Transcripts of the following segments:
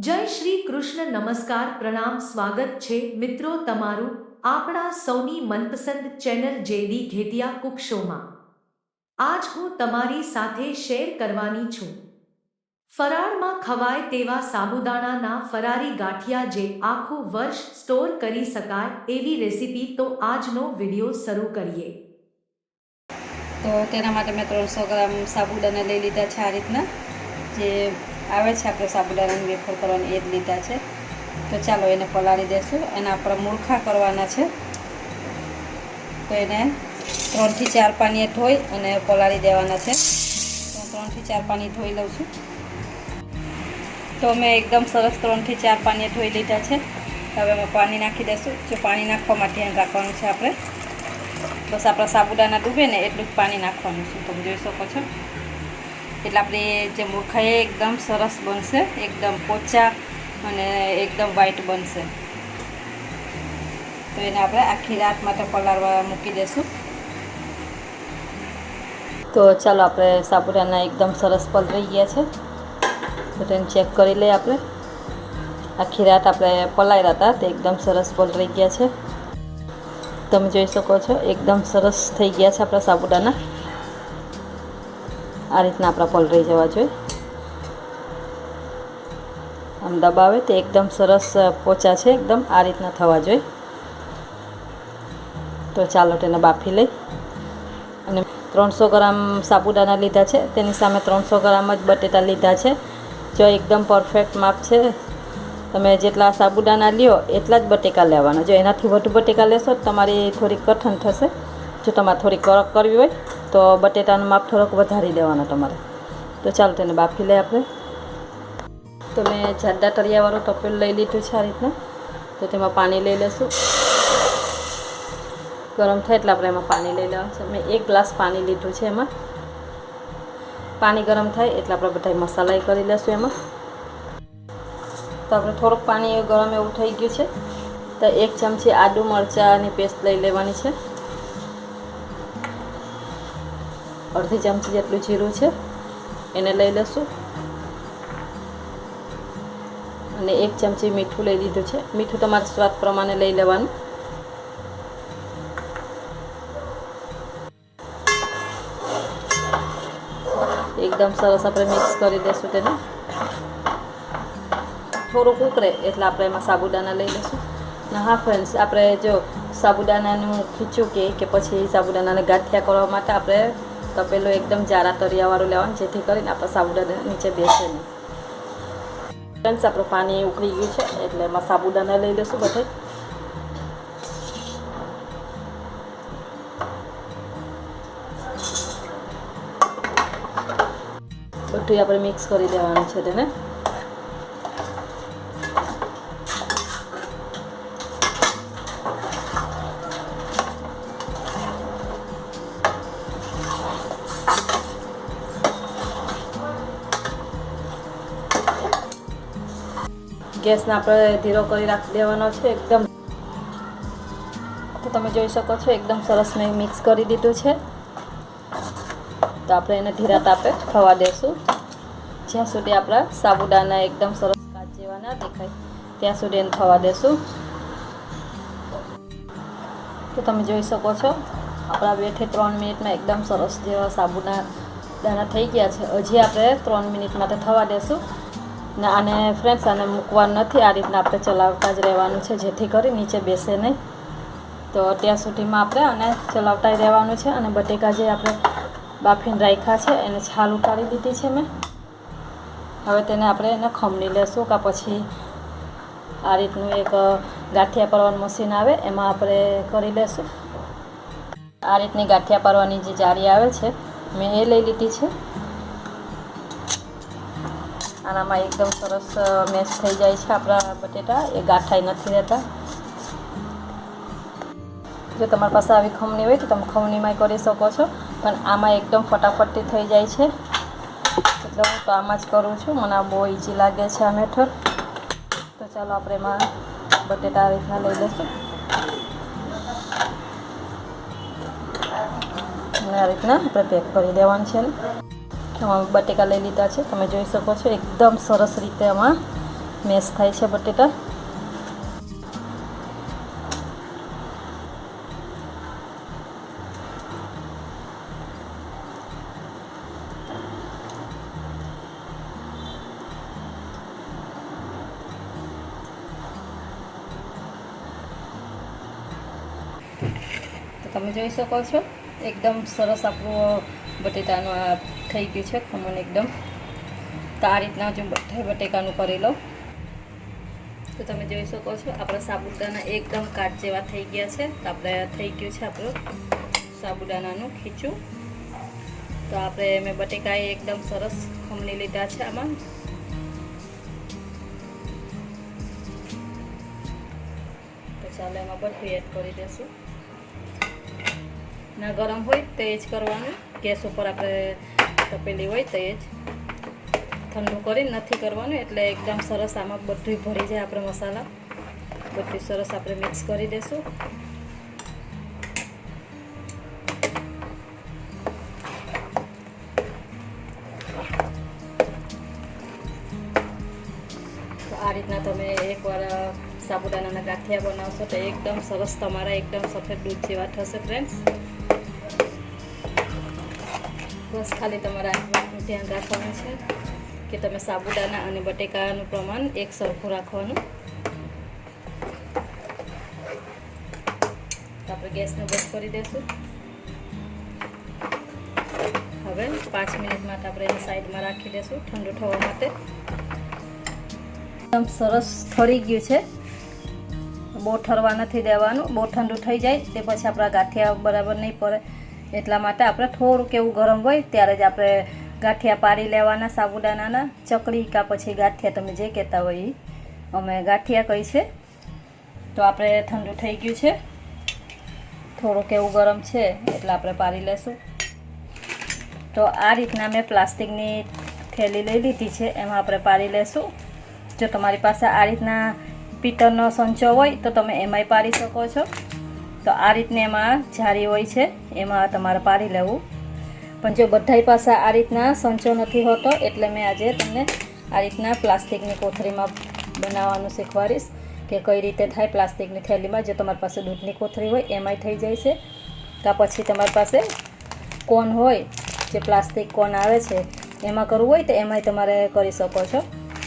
જય શ્રી કૃષ્ણ નમસ્કાર, પ્રણામ, સ્વાગત છે. મિત્રો, તમારું આપણા સૌની મનપસંદ ચેનલ જેડી ઘેટિયા કુક શોમાં. આજ હું તમારી સાથે શેર કરવાની છું. ફરાળમાં ખવાય તેવા સાબુદાણાના ફરારી ગાંઠિયા જે આખું વર્ષ સ્ટોર કરી શકાય એવી રેસીપી તો આજનો વીડિયો શરૂ કરીએ. તો તેના માટે મેં ત્રણસો ગ્રામ સાબુદાણા લઈ લીધા છે આ રીતના. જે આવે છે. આપણે સાબુદાણાની વેફર કરવાની એ જ લીધા છે. તો ચાલો એને પલાળી દેશું. એના આપણે મૂળખા કરવાના છે. તો એને ત્રણથી ચાર પાણીએ ધોઈ અને પલાળી દેવાના છે. તો ત્રણથી ચાર પાણી ધોઈ લઉં છું. તો મેં એકદમ સરસ ત્રણથી ચાર પાણીએ ધોઈ લીધા છે. હવે એમાં પાણી નાખી દઈશું જો પાણી નાખવા માટે ધ્યાન રાખવાનું છે આપણે. બસ આપણા સાબુદાના ડૂબે ને એટલું જ પાણી નાખવાનું છે. તમે જોઈ શકો છો. એટલે આપણે જે મૂર્ખા એકદમ સરસ બનશે, એકદમ પોચા અને એકદમ વ્હાઈટ બનશે. તો એને આપણે આખી રાત માટે પલાળવા મૂકી દઈશું તો ચાલો આપણે સાપુરાના એકદમ સરસ પલળી ગયા છે. તો ચેક કરી લઈએ આપણે. આખી રાત આપણે પલાળ્યા હતા, તે એકદમ સરસ પલળી ગયા છે. તમે જોઈ શકો છો, એકદમ સરસ થઈ ગયા છે આપણા સાબુદાના આ રીતના આપણા પલળી જવા જોઈએ. આમ દબાવે તે એકદમ સરસ પોચા છે, એકદમ આ રીતના થવા જોઈએ. તો ચાલો તેને બાફી લઈ. અને ત્રણસો ગ્રામ સાબુદાના લીધા છે, તેની સામે ત્રણસો ગ્રામ જ બટેટા લીધા છે. જો એકદમ પરફેક્ટ માપ છે, તમે જેટલા સાબુદાના લ્યો એટલા જ બટેકા લેવાના. જો એનાથી વધુ બટેકા લેશો તમારી થોડી કઠણ થશે. જો તમારે થોડી કડક કરવી હોય તો બટેટાનું માપ થોડોક વધારી દેવાનો તમારે. તો ચાલો તેને બાફી લઈએ આપણે. તો મેં જાડા તળિયાવાળું ટપેલું લઈ લીધું છે આ રીતના. તો તેમાં પાણી લઈ લઈશું. ગરમ થાય એટલે આપણે એમાં પાણી લઈ લેવાનું છે. મેં એક ગ્લાસ પાણી લીધું છે એમાં. પાણી ગરમ થાય એટલે આપણે બધા મસાલા કરી લઈશું એમાં. તો આપણે થોડુંક પાણી ગરમ એવું થઈ ગયું છે. તો એક ચમચી આદુ મરચાંની પેસ્ટ લઈ લેવાની છે. અડધી ચમચી જેટલું જીરું છે, એને લઈ લઈશું. અને એક ચમચી મીઠું લઈ લીધું છે. મીઠું તમારા સ્વાદ પ્રમાણે લઈ લેવાનું. એકદમ સરસ આપણે મિક્સ કરી દઈશું તેને. થોડુંક ઉકળે એટલે આપણે એમાં સાબુદાણા લઈ લઈશું. ને હા ફ્રેન્ડ્સ આપણે જો સાબુદાણાનું ખીચું કે કે પછી સાબુદાણાને ગાંઠિયા કરવા માટે આપણે તપેલું એકદમ જારા તરિયાવાળું લેવાનું, જેથી કરીને આપણે સાબુદાણા નીચે બેસે નહીં. આપણું પાણી ઉકળી ગયું છે, એટલે એમાં સાબુદાણા લઈ લઈશું બધે. બધું આપણે મિક્સ કરી દેવાનું છે તેને. ગેસને આપણે ધીરો કરી રાખી દેવાનો છે, એકદમ. તો તમે જોઈ શકો છો, એકદમ સરસ મેં મિક્સ કરી દીધું છે. તો આપણે એને ધીરા તાપે થવા દેશું. જ્યાં સુધી આપણા સાબુદાના એકદમ સરસ કાચ જેવા ના દેખાય, ત્યાં સુધી એને થવા દેશું. તો તમે જોઈ શકો છો, આપણા બેથી ત્રણ મિનિટમાં એકદમ સરસ જેવા સાબુના દાણા થઈ ગયા છે. હજી આપણે ત્રણ મિનિટ માટે થવા દેશું. ને આને ફ્રેન્ડ્સ આને મૂકવાનું નથી. આ રીતના આપણે ચલાવતા જ રહેવાનું છે, જેથી કરી નીચે બેસે નહીં. તો ત્યાં સુધીમાં આપણે આને ચલાવતા જ રહેવાનું છે અને બટેકા જે આપણે બાફીને રાખ્યા છે, એને છાલ ઉતારી દીધી છે મેં. હવે તેને આપણે એને ખમણી લેશું કાં પછી આ રીતનું એક ગાંઠિયા પરવાનું મશીન આવે, એમાં આપણે કરી લેશું. આ રીતની ગાંઠિયા પરવાની જે જારી આવે છે, મેં એ લઈ લીધી છે. આનામાં એકદમ સરસ મેશ થઈ જાય છે આપણા બટેટા. એ ગાંઠાઈ નથી રહેતા. જો તમારી પાસે આવી ખમણી હોય તો તમે ખમણીમાં કરી શકો છો. પણ આમાં એકદમ ફટાફટથી થઈ જાય છે. એટલે હું તો આમાં જ કરું છું. મને બહુ ઇઝી લાગે છે આ મેથડ તો ચાલો આપણે એમાં બટેટા આ રીતના લઈ લઈશું. અને આ રીતના આપણે પેક કરી દેવાનું છે આમાં બટેકા લઈ લીધા છે. તમે જોઈ શકો છો, એકદમ સરસ રીતે આમાં મેશ થાય છે બટેટા. તમે જોઈ શકો છો, એકદમ સરસ આપણું બટેટાનું આ થઈ ગયું છે ખમણ એકદમ. તો આ રીતના જો બધા બટેકાનું કરી લઉં. તો તમે જોઈ શકો છો, આપણા સાબુદાના એકદમ કાટ જેવા થઈ ગયા છે. તો આપણે થઈ ગયું છે આપણું સાબુદાનાનું ખીચું. તો આપણે મેં બટેકા એકદમ સરસ ખમણી લીધા છે આમાં. તો ચાલો એમાં બધું એડ કરી દઈશું ના ગરમ હોય તો એ જ કરવાનું. ગેસ ઉપર આપણે તપેલી હોય તો એ જ. ઠંડુ કરી નથી કરવાનું, એટલે એકદમ સરસ આમાં બધું ભરી જાય આપણે મસાલા. બધું સરસ આપણે મિક્સ કરી દઈશું આ રીતના તમે એકવાર સાબુદાનાના ગાંઠિયા બનાવશો તો એકદમ સરસ તમારા એકદમ સફેદ દૂધ જેવા થશે ફ્રેન્ડ્સ બસ ખાલી તમારા વાતનું ધ્યાન રાખવાનું છે કે તમે સાબુદાના અને બટેકાનું પ્રમાણ એક સરખું રાખવાનું. આપણે ગેસને બંધ કરી દઈશું હવે પાંચ મિનિટ માટે આપણે એને સાઈડમાં રાખી દઈશું ઠંડુ થવા માટે. એકદમ સરસ ઠરી ગયું છે. બહુ ઠરવા નથી દેવાનું, બહુ ઠંડુ થઈ જાય તે પછી આપણા ગાંઠિયા બરાબર નહીં પડે. એટલા માટે આપણે થોડુંક એવું ગરમ હોય ત્યારે જ આપણે ગાંઠિયા પારી લેવાના સાબુદાનાના ચકડી કા પછી ગાંઠિયા તમે જે કહેતા હોય એ અમે ગાંઠિયા કહી છે. તો આપણે ઠંડુ થઈ ગયું છે. થોડુંક એવું ગરમ છે એટલે આપણે પારી લેશું. તો આ રીતના મેં પ્લાસ્ટિકની થેલી લઈ લીધી છે, એમાં આપણે પારી લેશું. જો તમારી પાસે આ રીતના પિત્તળનો સંચો હોય તો તમે એમાંય પારી શકો છો. તો આ રીતને એમાં જારી હોય છે, એમાં તમારે પારી લેવું. પણ જો બધાય પાસે આ રીતના સંચો નથી હોતો, એટલે મેં આજે તમને આ રીતના પ્લાસ્ટિકની કોથળીમાં બનાવવાનું શીખવાડીશ કે કઈ રીતે થાય પ્લાસ્ટિકની થેલીમાં. જો તમારી પાસે દૂધની કોથળી હોય, એમાંય થઈ જાય છે. કાં પછી તમારી પાસે કોન હોય, જે પ્લાસ્ટિક કોન આવે છે, એમાં કરવું હોય તો એમાંય તમારે કરી શકો છો.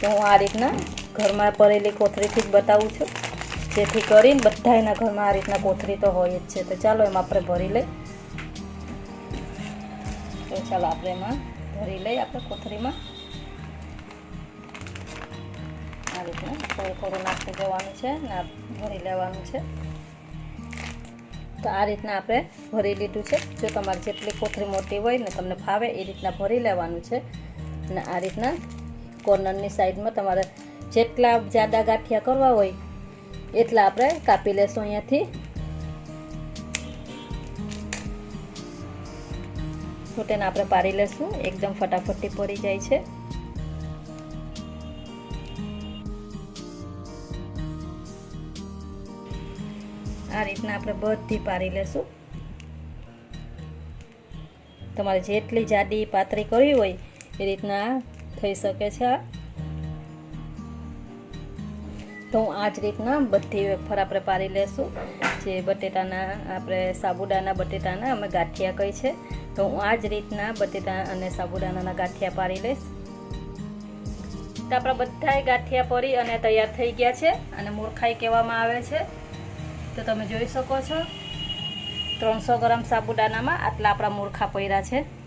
તો હું આ રીતના ઘરમાં પરેલી કોથળીથી જ બતાવું છું. જેથી કરીને બધા એના ઘરમાં આ રીતના કોથળી તો હોય જ છે. તો ચાલો એમાં આપણે ભરી લઈ. તો ચાલો આપણે એમાં ભરી લઈ આપણે કોથળીમાં. આ રીતના થોડું થોડું નાખી દેવાનું છે ને ભરી લેવાનું છે. તો આ રીતના આપણે ભરી લીધું છે. જો તમારે જેટલી કોથળી મોટી હોય ને તમને ફાવે એ રીતના ભરી લેવાનું છે. અને આ રીતના કોર્નરની સાઈડમાં તમારે જેટલા જાડા ગાંઠિયા કરવા હોય એટલા આપણે કાપી લેશું અહીંયાથી. તો તેને આપણે પાડી લેશું. એકદમ ફટાફટથી પડી જાય છે. આ રીતના આપણે બધી પાડી લેશું. તમારે જેટલી જાડી પાતળી કરવી હોય એ રીતના થઈ શકે છે આ. તો હું આ જ રીતના બધી વેફર આપણે પાડી લેશું. જે બટેટાના, આપણે સાબુદાના બટેટાના અમે ગાંઠિયા કહી છે. તો હું આ જ રીતના બટેટા અને સાબુદાનાના ગાંઠિયા પાડી લઈશ. તો આપણા બધાએ ગાંઠિયા પડી અને તૈયાર થઈ ગયા છે અને મૂર્ખાઈ કહેવામાં આવે છે. તો તમે જોઈ શકો છો. ત્રણસો ગ્રામ સાબુદાનામાં આટલા આપણા મૂર્ખા પડ્યા છે.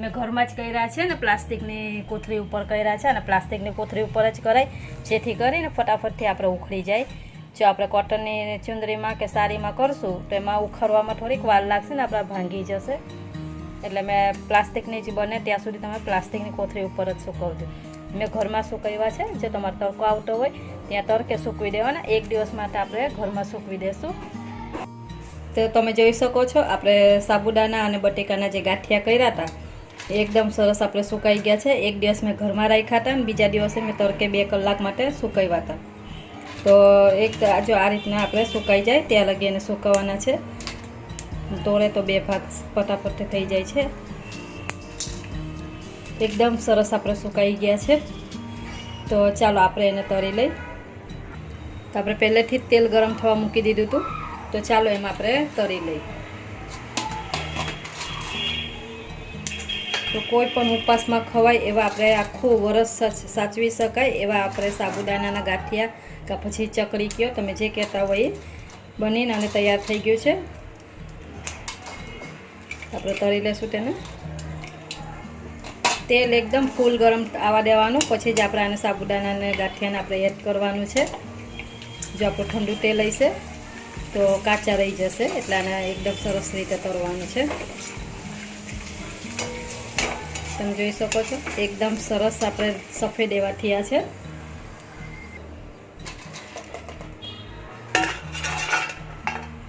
મેં ઘરમાં જ કર્યા છે ને પ્લાસ્ટિકની કોથળી ઉપર કર્યા છે અને પ્લાસ્ટિકની કોથળી ઉપર જ કરાય, જેથી કરીને ફટાફટથી આપણે ઉખડી જાય. જો આપણે કોટનની ચુંદરીમાં કે સાડીમાં કરશું તો એમાં ઉખડવામાં થોડીક વાર લાગશે ને આપણા ભાંગી જશે. એટલે મેં પ્લાસ્ટિકની જ બને ત્યાં સુધી તમે પ્લાસ્ટિકની કોથળી ઉપર જ સુકવજો. મેં ઘરમાં સુકવ્યા છે, જો તમારે તડકો આવતો હોય ત્યાં તડકે સૂકવી દેવાના. એક દિવસ માટે આપણે ઘરમાં સૂકવી દઈશું તો તમે જોઈ શકો છો, આપણે સાબુદાના અને બટેકાના જે ગાંઠિયા કર્યા હતા એકદમ સરસ આપણે સુકાઈ ગયા છે. એક દિવસ મેં ઘરમાં રાખ્યા હતા અને બીજા દિવસે મેં તડકે બે કલાક માટે સુકાવ્યા હતા. તો એક જો આ રીતના આપણે સુકાઈ જાય ત્યાં લગી એને સુકાવવાના છે. તોડે તો બે ભાગ ફટાફટ થઈ જાય છે. એકદમ સરસ આપણે સુકાઈ ગયા છે. તો ચાલો આપણે એને તળી લઈ. તો આપણે પહેલેથી જ તેલ ગરમ થવા મૂકી દીધું હતું. તો ચાલો એમાં આપણે તળી લઈ. તો કોઈ પણ ઉપવાસમાં ખવાય એવા આપણે આખું વરસ સાચવી શકાય એવા આપણે સાબુદાણાના ગાંઠિયા કે પછી ચકરી કયો, તમે જે કહેતા હોય એ બનીને અને તૈયાર થઈ ગયું છે. આપણે તળી લેશું તેને. તેલ એકદમ ફૂલ ગરમ આવવા દેવાનું, પછી જ આપણે આને સાબુદાણાને ગાંઠિયાને આપણે એડ કરવાનું છે. જો આપણું ઠંડુ તેલ હશે, તો કાચા રહી જશે, એટલે આને એકદમ સરસ રીતે તળવાનું છે. તમે જોઈ શકો છો. એકદમ સરસ આપણે સફેદ એવા થયા છે.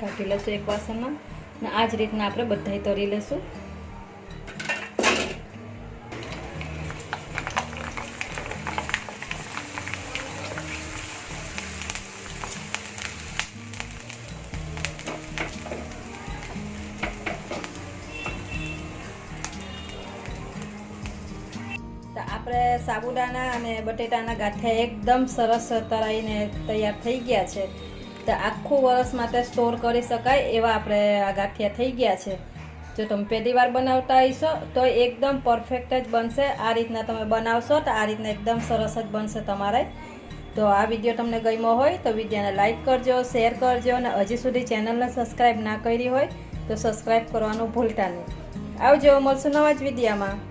કાઢી લઈશું એક વાસણમાં. અને આ જ રીતના આપણે બધાય તરી લેશું. આપણે સાબુદાણા અને બટેટાના ગાંઠિયા એકદમ સરસ તરાઈને તૈયાર થઈ ગયા છે. તો આખું વરસ માટે સ્ટોર કરી શકાય એવા આપણે આ ગાંઠિયા થઈ ગયા છે. જો તમે પહેલી વાર બનાવતા હશો, તો એકદમ પરફેક્ટ જ બનશે. આ રીતના તમે બનાવશો તો આ રીતના એકદમ સરસ જ બનશે તમારે. તો આ વીડિયો તમને ગમ્યો હોય તો વિડીયોને લાઇક કરજો, શેર કરજો અને હજી સુધી ચેનલને સબસ્ક્રાઈબ ના કરી હોય તો સબસ્ક્રાઈબ કરવાનું ભૂલતા નહીં. આવજો, મળશું નવા જ વિડીયામાં.